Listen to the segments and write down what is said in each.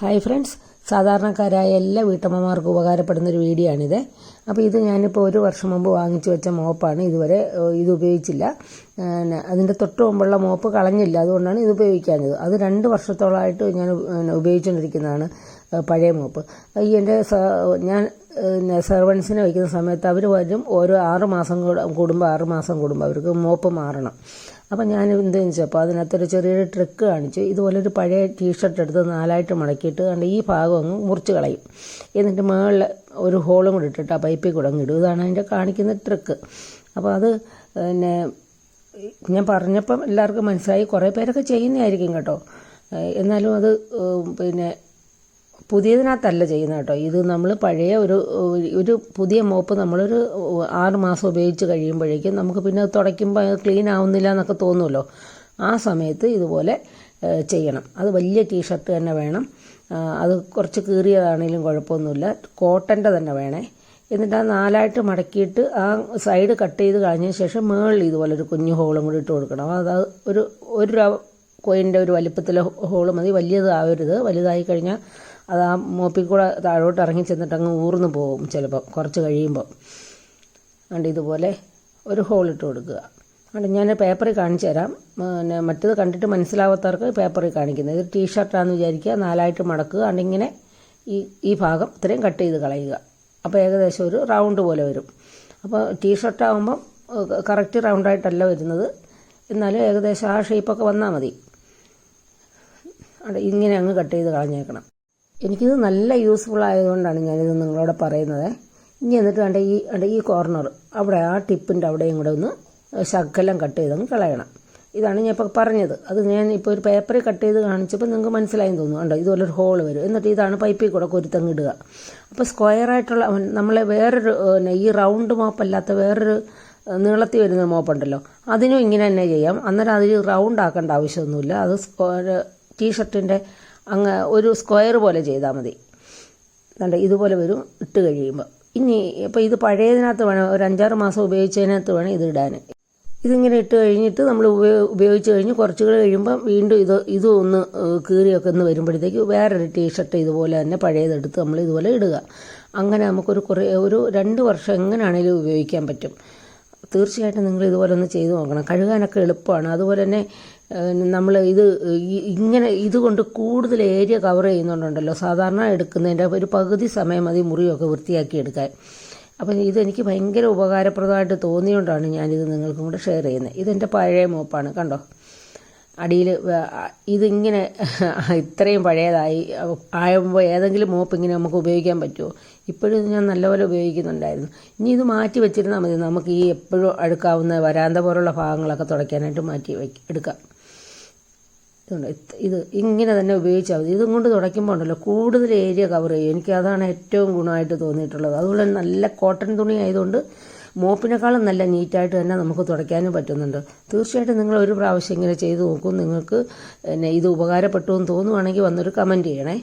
Hi friends സാധാരണക്കാരായ എല്ലാ വീട്ടമ്മമാർക്കും ഉപകാരപ്പെടുന്ന ഒരു വീഡിയോ ആണിത്. അപ്പോൾ ഇത് ഞാനിപ്പോൾ ഒരു വർഷം മുമ്പ് വാങ്ങിച്ചു വെച്ച മോപ്പാണ്. ഇതുവരെ ഇത് ഉപയോഗിച്ചില്ല. അതിന്റെ തൊട്ട് മുമ്പുള്ള മോപ്പ് കളഞ്ഞില്ല. അതുകൊണ്ടാണ് ഇത് ഉപയോഗിക്കാഞ്ഞത്. അത് രണ്ട് വർഷത്തോളമായിട്ട് ഞാൻ ഉപയോഗിച്ചുകൊണ്ടിരിക്കുന്നതാണ് പഴയ മോപ്പ്. ഈ എന്റെ ഞാൻ സെർവൻസിനെ വയ്ക്കുന്ന സമയത്ത് അവർ വരും ഓരോ ആറ് മാസം കൂടെ കൂടുമ്പോൾ ആറ് മാസം കൂടുമ്പോൾ അവർക്ക് മോപ്പ് മാറണം. അപ്പം ഞാൻ എന്തെന്ന് വെച്ചപ്പോൾ അതിനകത്തൊരു ചെറിയൊരു ട്രിക്ക് കാണിച്ചു ഇതുപോലെ ഒരു പഴയ ടീഷർട്ട് എടുത്ത് നാലായിട്ട് മടക്കിയിട്ട് കണ്ട് ഈ ഭാഗം അങ്ങ് മുറിച്ച് കളയും. എന്നിട്ട് മുകളിൽ ഒരു ഹോളും കൂടി ഇട്ടിട്ട് ആ പൈപ്പിൽ കൂടെ ഇടും. ഇതാണ് അതിന്റെ കാണിക്കുന്ന ട്രിക്ക് അപ്പോൾ അത് പിന്നെ ഞാൻ പറഞ്ഞപ്പം എല്ലാവർക്കും മനസ്സിലായി. കുറേ പേരൊക്കെ ചെയ്യുന്നതായിരിക്കും കേട്ടോ. എന്നാലും അത് പിന്നെ പുതിയതിനകത്തല്ല ചെയ്യുന്നത് കേട്ടോ. ഇത് നമ്മൾ പഴയ ഒരു ഒരു പുതിയ മോപ്പ് നമ്മളൊരു ആറ് മാസം ഉപയോഗിച്ച് കഴിയുമ്പോഴേക്കും നമുക്ക് പിന്നെ തുടയ്ക്കുമ്പോൾ ക്ലീൻ ആവുന്നില്ല എന്നൊക്കെ തോന്നുമല്ലോ ആ സമയത്ത് ഇതുപോലെ ചെയ്യണം. അത് വലിയ ടീഷർട്ട് തന്നെ വേണം. അത് കുറച്ച് കീറിയതാണെങ്കിലും കുഴപ്പമൊന്നുമില്ല. കോട്ടന്റെ തന്നെ വേണേ. എന്നിട്ട് ആ നാലായിട്ട് മടക്കിയിട്ട് ആ സൈഡ് കട്ട് ചെയ്ത് കഴിഞ്ഞതിന് ശേഷം മുകളിൽ ഇതുപോലെ ഒരു കുഞ്ഞു ഹോളും കൂടി ഇട്ട് കൊടുക്കണം. അത് ഒരു ഒരു കോയിന്റെ ഒരു വലിപ്പത്തിലെ ഹോൾ മതി. വലിയതാവരുത് വലുതായി കഴിഞ്ഞാൽ അത് ആ മോപ്പിൽ കൂടെ താഴോട്ട് ഇറങ്ങി ചെന്നിട്ട് അങ്ങ് ഊർന്നു പോകും ചിലപ്പോൾ കുറച്ച് കഴിയുമ്പോൾ അതുകൊണ്ട് ഇതുപോലെ ഒരു ഹോൾ ഇട്ട് കൊടുക്കുക. അതുകൊണ്ട് ഞാൻ പേപ്പറിൽ കാണിച്ചു തരാം. പിന്നെ മറ്റത് കണ്ടിട്ട് മനസ്സിലാവാത്തവർക്ക് പേപ്പറിൽ കാണിക്കുന്നത്. ഇത് ടീഷർട്ടാണെന്ന് വിചാരിക്കുക നാലായിട്ട് മടക്കുക. അതുകൊണ്ട് ഇങ്ങനെ ഈ ഈ ഭാഗം ഇത്രയും കട്ട് ചെയ്ത് കളയുക. അപ്പോൾ ഏകദേശം ഒരു റൗണ്ട് പോലെ വരും. അപ്പോൾ ടീഷർട്ട് ആകുമ്പം കറക്റ്റ് റൗണ്ടായിട്ടല്ല വരുന്നത്. എന്നാലും ഏകദേശം ആ ഷേപ്പൊക്കെ വന്നാൽ മതി. ഇങ്ങനെ അങ്ങ് കട്ട് ചെയ്ത് കളഞ്ഞേക്കണം. എനിക്കിത് നല്ല യൂസ്ഫുൾ ആയതുകൊണ്ടാണ് ഞാനിത് നിങ്ങളോട് പറയുന്നത്. ഇനി എന്നിട്ട് കണ്ട ഈ ഈ കോർണർ അവിടെ ആ ടിപ്പിന്റെ അവിടെയും കൂടെ ഒന്ന് ശകലം കട്ട് ചെയ്തങ്ങ് കളയണം. ഇതാണ് ഞാൻ ഇപ്പോൾ പറഞ്ഞത്. അത് ഞാൻ ഇപ്പോൾ ഒരു പേപ്പറിൽ കട്ട് ചെയ്ത് കാണിച്ചപ്പോൾ നിങ്ങൾക്ക് മനസ്സിലായെന്ന് തോന്നുന്നു. കണ്ടോ ഇതുപോലെ ഒരു ഹോൾ വരും. എന്നിട്ട് ഇതാണ് പൈപ്പിൽ കൂടെ കൊരുത്തങ്ങ് ഇടുക. അപ്പോൾ സ്ക്വയർ ആയിട്ടുള്ള നമ്മളെ വേറൊരു ഈ റൗണ്ട് മോപ്പല്ലാത്ത വേറൊരു നീളത്തിൽ വരുന്ന മോപ്പുണ്ടല്ലോ അതിനും ഇങ്ങനെ തന്നെ ചെയ്യാം. അന്നേരം അതിൽ റൗണ്ട് ആക്കേണ്ട ആവശ്യമൊന്നുമില്ല. അത് സ്ക്വയർ ടീഷർട്ടിന്റെ അങ്ങ് ഒരു സ്ക്വയർ പോലെ ചെയ്താൽ മതി. കണ്ട? ഇതുപോലെ വരും ഇട്ട് കഴിയുമ്പോൾ ഇനി ഇപ്പോൾ ഇത് പഴയതിനകത്ത് വേണം ഒരു അഞ്ചാറ് മാസം ഉപയോഗിച്ചതിനകത്ത് വേണം ഇത് ഇടാൻ. ഇതിങ്ങനെ ഇട്ട് കഴിഞ്ഞിട്ട് നമ്മൾ ഉപയോഗ ഉപയോഗിച്ച് കഴിഞ്ഞ് കുറച്ചുകൂടെ കഴിയുമ്പോൾ വീണ്ടും ഇത് ഇത് ഒന്ന് കീറിയൊക്കെ ഒന്ന് വരുമ്പോഴത്തേക്ക് വേറൊരു ടീഷർട്ട് ഇതുപോലെ തന്നെ പഴയതെടുത്ത് നമ്മൾ ഇതുപോലെ ഇടുക. അങ്ങനെ നമുക്കൊരു കുറേ ഒരു രണ്ട് വർഷം എങ്ങനെയാണെങ്കിലും ഉപയോഗിക്കാൻ പറ്റും. തീർച്ചയായിട്ടും നിങ്ങൾ ഇതുപോലെ ഒന്ന് ചെയ്തു നോക്കണം. കഴുകാനൊക്കെ എളുപ്പമാണ്. അതുപോലെ തന്നെ നമ്മൾ ഇത് ഇങ്ങനെ ഇതുകൊണ്ട് കൂടുതൽ ഏരിയ കവർ ചെയ്യുന്നുണ്ടല്ലോ സാധാരണ എടുക്കുന്നതിന്റെ ഒരു പകുതി സമയം മതി മുറിയൊക്കെ വൃത്തിയാക്കി എടുക്കാൻ. അപ്പം ഇതെനിക്ക് ഭയങ്കര ഉപകാരപ്രദമായിട്ട് തോന്നിയോണ്ടാണ് ഞാനിത് നിങ്ങൾക്കും കൂടെ ഷെയർ ചെയ്യുന്നത്. ഇതെന്റെ പഴയ മോപ്പാണ് കണ്ടോ? അടിയിൽ ഇതിങ്ങനെ ഇത്രയും പഴയതായി. ആയുമ്പോൾ ഏതെങ്കിലും മോപ്പ് ഇങ്ങനെ നമുക്ക് ഉപയോഗിക്കാൻ പറ്റുമോ ഇപ്പോഴും ഞാൻ നല്ലപോലെ ഉപയോഗിക്കുന്നുണ്ടായിരുന്നു. ഇനി ഇത് മാറ്റി വെച്ചിരുന്നാൽ മതി. നമുക്ക് ഈ എപ്പോഴും അടുക്കാവുന്ന വരാന്ത പോലുള്ള ഭാഗങ്ങളൊക്കെ തുടയ്ക്കാനായിട്ട് മാറ്റി എടുക്കാം. ഇതുണ്ട്. ഇത് ഇങ്ങനെ തന്നെ ഉപയോഗിച്ചാൽ മതി. ഇതും കൊണ്ട് തുടയ്ക്കുമ്പോൾ ഉണ്ടല്ലോ കൂടുതൽ ഏരിയ കവർ ചെയ്യും. എനിക്ക് അതാണ് ഏറ്റവും ഗുണമായിട്ട് തോന്നിയിട്ടുള്ളത്. അതുപോലെ നല്ല കോട്ടൺ തുണി ആയതുകൊണ്ട് മോപ്പിനേക്കാളും നല്ല നീറ്റായിട്ട് തന്നെ നമുക്ക് തുടയ്ക്കാനും പറ്റുന്നുണ്ട്. തീർച്ചയായിട്ടും നിങ്ങൾ ഒരു പ്രാവശ്യം ഇങ്ങനെ ചെയ്തു നോക്കും. നിങ്ങൾക്ക് പിന്നെ ഇത് ഉപകാരപ്പെട്ടു എന്ന് തോന്നുവാണെങ്കിൽ വന്നൊരു കമന്റ് ചെയ്യണേ.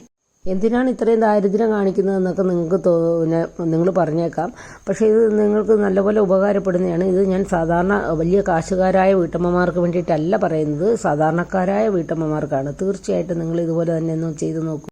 എന്തിനാണ് ഇത്രയും ദാരിദ്ര്യം കാണിക്കുന്നതെന്നൊക്കെ നിങ്ങൾക്ക് പിന്നെ നിങ്ങൾ പറഞ്ഞേക്കാം. പക്ഷേ ഇത് നിങ്ങൾക്ക് നല്ലപോലെ ഉപകാരപ്പെടുന്നതാണ്. ഇത് ഞാൻ സാധാരണ വലിയ കാശുകാരായ വീട്ടമ്മമാർക്ക് വേണ്ടിയിട്ടല്ല പറയുന്നത്. സാധാരണക്കാരായ വീട്ടമ്മമാർക്കാണ്. തീർച്ചയായിട്ടും നിങ്ങൾ ഇതുപോലെ തന്നെ ഒന്ന് ചെയ്തു നോക്കൂ.